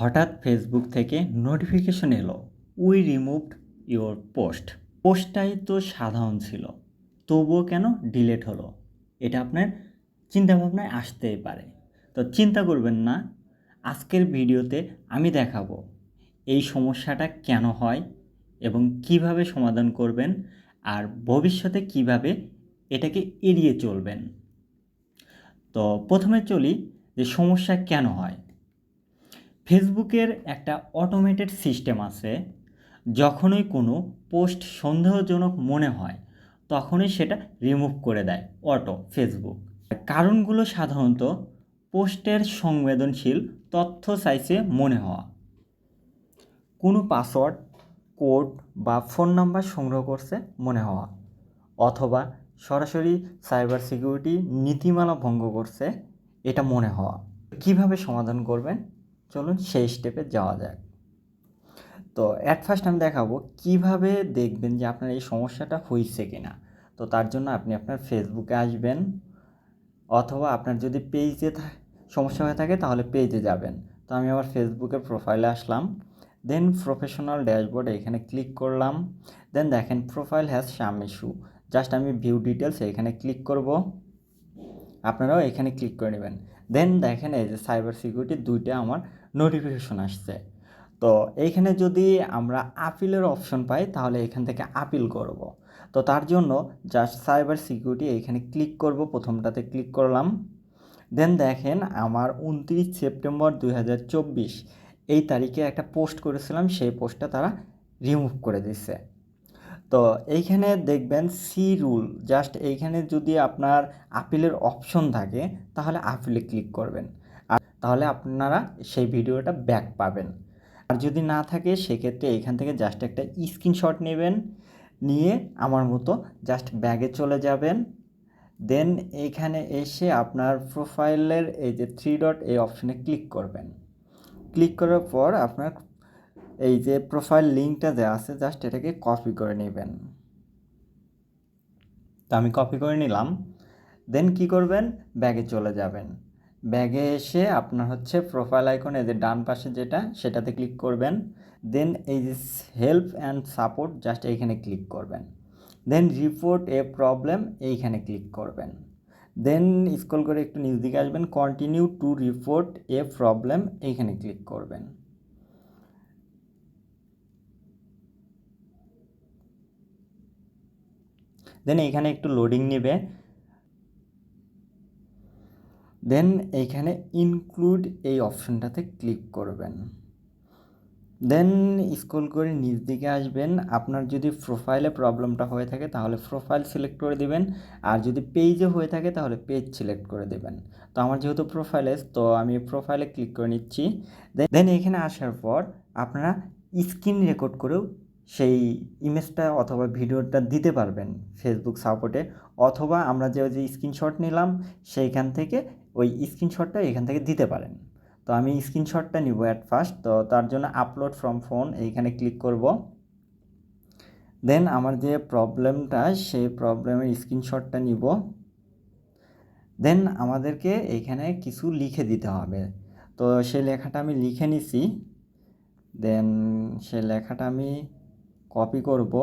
হঠাৎ ফেসবুক থেকে নোটিফিকেশন এলো উই রিমুভড ইওর পোস্ট পোস্টটাই তো সাধারণ ছিল, তবুও কেন ডিলেট হলো? এটা আপনার চিন্তাভাবনায় আসতেই পারে। তো চিন্তা করবেন না, আজকের ভিডিওতে আমি দেখাবো এই সমস্যাটা কেন হয় এবং কীভাবে সমাধান করবেন আর ভবিষ্যতে কীভাবে এটাকে এড়িয়ে চলবেন। তো প্রথমে চলি যে সমস্যা কেন হয়। ফেসবুকের একটা অটোমেটেড সিস্টেম আছে, যখনই কোনো পোস্ট সন্দেহজনক মনে হয়, তখনই সেটা রিমুভ করে দেয় অটো ফেসবুক কারণগুলো সাধারণত পোস্টের সংবেদনশীল তথ্য চাইছে মনে হওয়া। কোনো পাসওয়ার্ড কোড বা ফোন নাম্বার সংগ্রহ করছে মনে হওয়া, অথবা সরাসরি সাইবার সিকিউরিটি নীতিমালা ভঙ্গ করছে এটা মনে হওয়া। কীভাবে সমাধান করবেন? চলুন সেই স্টেপে যাওয়া যাক। তো অ্যাট ফার্স্ট আমি দেখাবো কীভাবে দেখবেন যে আপনার এই সমস্যাটা হয়েছে কিনা। তো তার জন্য আপনি আপনার ফেসবুকে আসবেন অথবা আপনার যদি পেজে সমস্যা হয়ে থাকে তাহলে পেজে যাবেন। তো আমি আমার ফেসবুকের প্রোফাইলে আসলাম। দেন প্রফেশনাল ড্যাশবোর্ড এখানে ক্লিক করলাম। দেন দেখেন profile has some issue just আমি ভিউ ডিটেলস এখানে ক্লিক করব। আপনারাও এখানে ক্লিক করে নেবেন। দেন দেখেন এই যে সাইবার সিকিউরিটি দুইটা আমার নোটিফিকেশন আসছে। তো এইখানে যদি আমরা আপিলের অপশন পাই, তাহলে এখান থেকে আপিল করব। তো তার জন্য জাস্ট সাইবার সিকিউরিটি এইখানে ক্লিক করব, প্রথমটাতে ক্লিক করলাম। দেন দেখেন আমার উনত্রিশ সেপ্টেম্বর দু হাজার চব্বিশ, এই তারিখে একটা পোস্ট করেছিলাম, সেই পোস্টটা তারা রিমুভ করে দিচ্ছে তো এইখানে দেখবেন সি রুল জাস্ট এইখানে যদি আপনার আপিলের অপশন থাকে, তাহলে আপিলে ক্লিক করবেন। আর তাহলে আপনারা সেই ভিডিওটা ব্যাক পাবেন। আর যদি না থাকে, সেক্ষেত্রে এইখান থেকে জাস্ট একটা স্ক্রিনশট নেবেন। নিয়ে আমার মতো জাস্ট ব্যাগে চলে যাবেন। দেন এইখানে এসে আপনার প্রোফাইলের এই যে থ্রি ডট এই অপশনে ক্লিক করবেন। ক্লিক করার পর আপনার এই যে প্রোফাইল লিঙ্কটা যে আছে জাস্ট এটাকে কপি করে নেবেন। তো আমি কপি করে নিলাম। দেন কি করবেন? ব্যাগে চলে যাবেন। ব্যাগে এসে আপনার হচ্ছে প্রোফাইল আইকন এই যে ডান পাশে যেটা, সেটাতে ক্লিক করবেন। দেন এই যে হেল্প অ্যান্ড সাপোর্ট জাস্ট এইখানে ক্লিক করবেন। দেন রিপোর্ট এ প্রবলেম এইখানে ক্লিক করবেন। দেন স্ক্রল করে একটু নিচ দিকে আসবেন। Continue to report a problem এইখানে ক্লিক করবেন। দেন এইখানে একটু লোডিং নেবে। দেন এইখানে ইনক্লুড এই অপশনটাতে ক্লিক করবেন। দেন স্ক্রল করে নিচ দিকে আসবেন। আপনার যদি প্রোফাইলে প্রবলেমটা হয়ে থাকে, তাহলে প্রোফাইল সিলেক্ট করে দিবেন। আর যদি পেজে হয়ে থাকে, তাহলে পেজ সিলেক্ট করে দেবেন। তো আমার যেহেতু প্রোফাইলে তো আমি প্রোফাইলে ক্লিক করে নিচ্ছি। দেন এখানে আসার পর আপনারা স্ক্রিন রেকর্ড করেও সেই ইমেজটা অথবা ভিডিওটা দিতে পারবেন ফেসবুক সাপোর্টে অথবা আমরা যে যে স্ক্রিনশট নিলাম, সেইখান থেকে ওই স্ক্রিনশটটা এখান থেকে দিতে পারেন। তো আমি স্ক্রিনশটটা নিব অ্যাট ফার্স্ট তো তার জন্য আপলোড ফ্রম ফোন এইখানে ক্লিক করব। দেন আমার যে প্রবলেমটা সেই প্রবলেমের স্ক্রিনশটটা নিব। দেন আমাদেরকে এইখানে কিছু লিখে দিতে হবে। তো সেই লেখাটা আমি লিখে নিছি। দেন সে লেখাটা আমি কপি করব।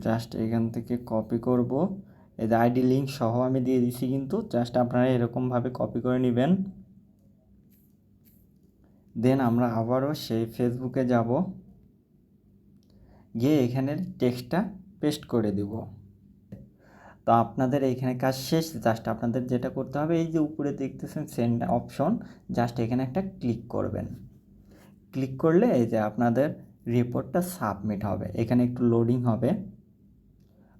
জাস্ট এখান থেকে কপি করব। এই যে আইডি লিঙ্ক সহ আমি দিয়ে দিছি কিন্তু, জাস্ট আপনারা এরকমভাবে কপি করে নেবেন। দেন আমরা আবারও সেই ফেসবুকে যাব। গিয়ে এখানের টেক্সটটা পেস্ট করে দিব। তো আপনাদের এইখানে কাজ শেষ জাস্ট আপনাদের যেটা করতে হবে, এই যে উপরে দেখতেছেন সেন্ড অপশন জাস্ট এখানে একটা ক্লিক করবেন। ক্লিক করলে এই যে আপনাদের রিপোর্টটা সাবমিট হবে। এখানে একটু লোডিং হবে।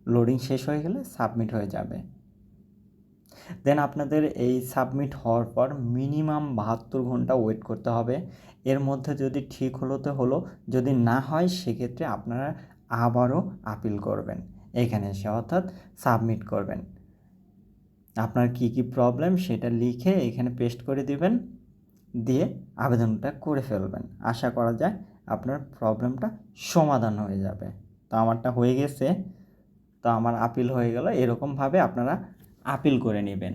লোডিং শেষ হয়ে গেলে সাবমিট হয়ে যাবে। দেন আপনাদের এই সাবমিট হওয়ার পর মিনিমাম বাহাত্তর ঘণ্টা ওয়েট করতে হবে। এর মধ্যে যদি ঠিক হলো তো হলো, যদি না হয়, সেক্ষেত্রে আপনারা আবারও আপিল করবেন। এখানে এসে অর্থাৎ সাবমিট করবেন। আপনার কি কি প্রবলেম সেটা লিখে এখানে পেস্ট করে দিবেন, দিয়ে আবেদনটা করে ফেলবেন। আশা করা যায় আপনার প্রবলেমটা সমাধান হয়ে যাবে। তো আমারটা হয়ে গেছে, তো আমার আপিল হয়ে গেল, এরকমভাবে আপনারা আপিল করে নেবেন।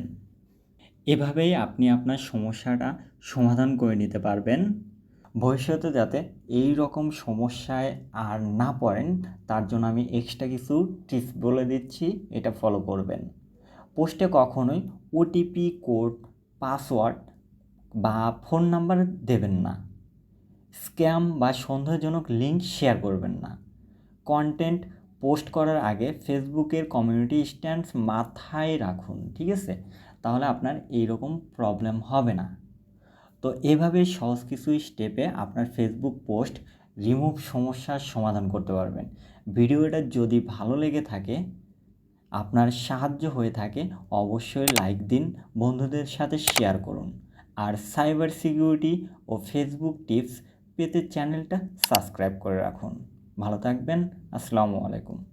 এভাবেই আপনি আপনার সমস্যাটা সমাধান করে নিতে পারবেন। ভবিষ্যতে যাতে এই রকম সমস্যায় আর না পড়েন, তার জন্য আমি এক্সট্রা কিছু টিপস বলে দিচ্ছি, এটা ফলো করবেন। পোস্টে কখনোই ওটিপি কোড পাসওয়ার্ড বা ফোন নাম্বার দেবেন না। স্ক্যাম বা সন্দেহজনক লিঙ্ক শেয়ার করবেন না। কন্টেন্ট পোস্ট করার আগে ফেসবুকের কমিউনিটি স্ট্যান্ডস মাথায় রাখুন, ঠিক আছে? তাহলে আপনার এই রকম প্রবলেম হবে না। তো এভাবে সহজ কিছু স্টেপে আপনার ফেসবুক পোস্ট রিমুভ সমস্যার সমাধান করতে পারবেন। ভিডিওটা যদি ভালো লেগে থাকে, আপনার সাহায্য হয়ে থাকে, অবশ্যই লাইক দিন, বন্ধুদের সাথে শেয়ার করুন। আর সাইবার সিকিউরিটি ও ফেসবুক টিপস পেতে চ্যানেলটা সাবস্ক্রাইব করে রাখুন। ভালো থাকবেন, আসসালামু আলাইকুম।